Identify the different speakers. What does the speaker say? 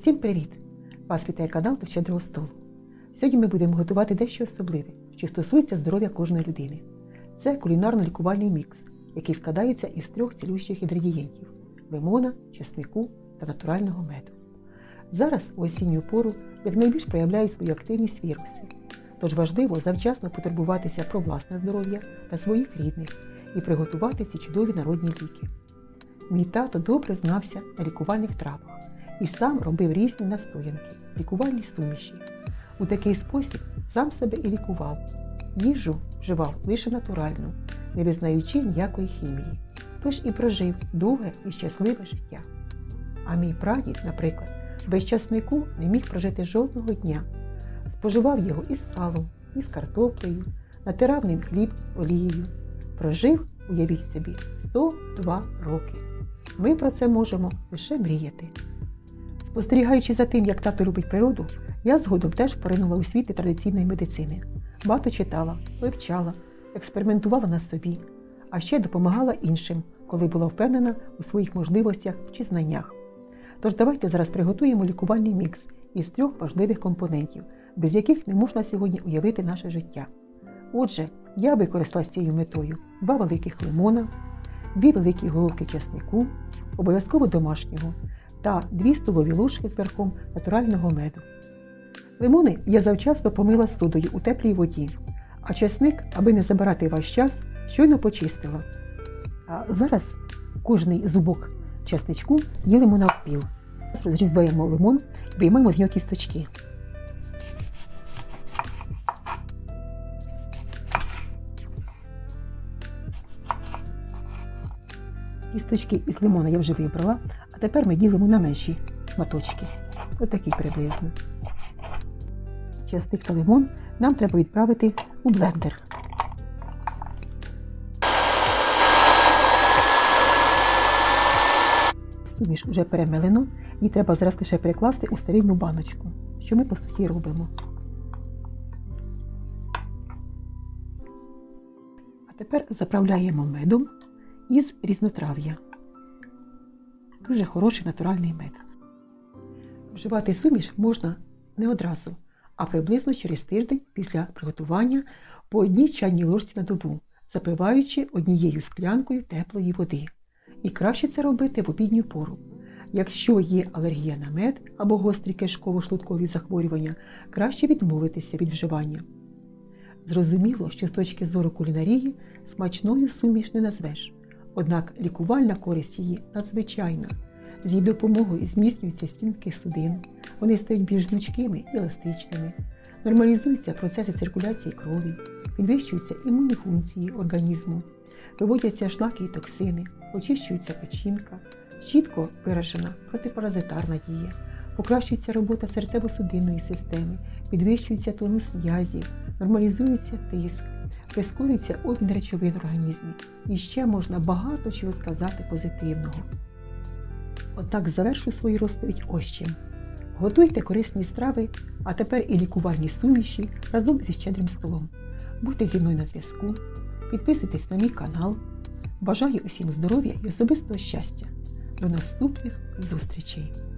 Speaker 1: Усім привіт! Вас вітає канал до щедрого столу. Сьогодні ми будемо готувати дещо особливе, що стосується здоров'я кожної людини. Це кулінарно-лікувальний мікс, який складається із трьох цілющих інгредієнтів лимона, чеснику та натурального меду. Зараз у осінню пору якнайбільш проявляють свою активність віруси, тож важливо завчасно потурбуватися про власне здоров'я та своїх рідних і приготувати ці чудові народні ліки. Мій тато добре знався на лікувальних травах і сам робив різні настоянки, лікувальні суміші. У такий спосіб сам себе і лікував. Їжу вживав лише натуральну, не визнаючи ніякої хімії. Тож і прожив довге і щасливе життя. А мій прадід, наприклад, без часнику не міг прожити жодного дня. Споживав його із салом, із картоплею, натирав ним хліб олією. Прожив, уявіть собі, 102 роки. Ми про це можемо лише мріяти. Спостерігаючи за тим, як тато любить природу, я згодом теж поринула у світи традиційної медицини. Багато читала, вивчала, експериментувала на собі, а ще допомагала іншим, коли була впевнена у своїх можливостях чи знаннях. Тож давайте зараз приготуємо лікувальний мікс із трьох важливих компонентів, без яких не можна сьогодні уявити наше життя. Отже, я використала з цією метою два великих лимона, дві великі головки чеснику, обов'язково домашнього, та 2 столові ложки з верхом натурального меду. Лимони я завчасно помила содою у теплій воді, а чесник, аби не забирати ваш час, щойно почистила. А зараз кожний зубок чесничку ділимо навпіл. Розрізаємо лимон і виймаємо з нього кісточки. Кісточки із лимона я вже вибрала, а тепер ми ділимо на менші шматочки. Отакі приблизно. Часник та лимон нам треба відправити у блендер. Суміш вже перемелено, її треба зараз лише перекласти у стерильну баночку, що ми по суті робимо. А тепер заправляємо медом із різнотрав'я. Дуже хороший натуральний мед. Вживати суміш можна не одразу, а приблизно через тиждень після приготування по одній чайній ложці на добу, запиваючи однією склянкою теплої води. І краще це робити в обідню пору. Якщо є алергія на мед або гострі кишково-шлункові захворювання, краще відмовитися від вживання. Зрозуміло, що з точки зору кулінарії смачною суміш не назвеш, однак лікувальна користь її надзвичайна. З її допомогою зміцнюються стінки судин, вони стають більш гнучкими і еластичними, нормалізуються процеси циркуляції крові, підвищуються імунні функції організму, виводяться шлаки і токсини, очищується печінка, чітко виражена протипаразитарна дія, покращується робота серцево-судинної системи, підвищується тонус м'язів, нормалізується тиск, прискорюється обмін речовин в організмі. І ще можна багато чого сказати позитивного. Отак завершу свою розповідь ось чим. Готуйте корисні страви, а тепер і лікувальні суміші разом зі щедрим столом. Будьте зі мною на зв'язку, підписуйтесь на мій канал. Бажаю усім здоров'я і особистого щастя. До наступних зустрічей!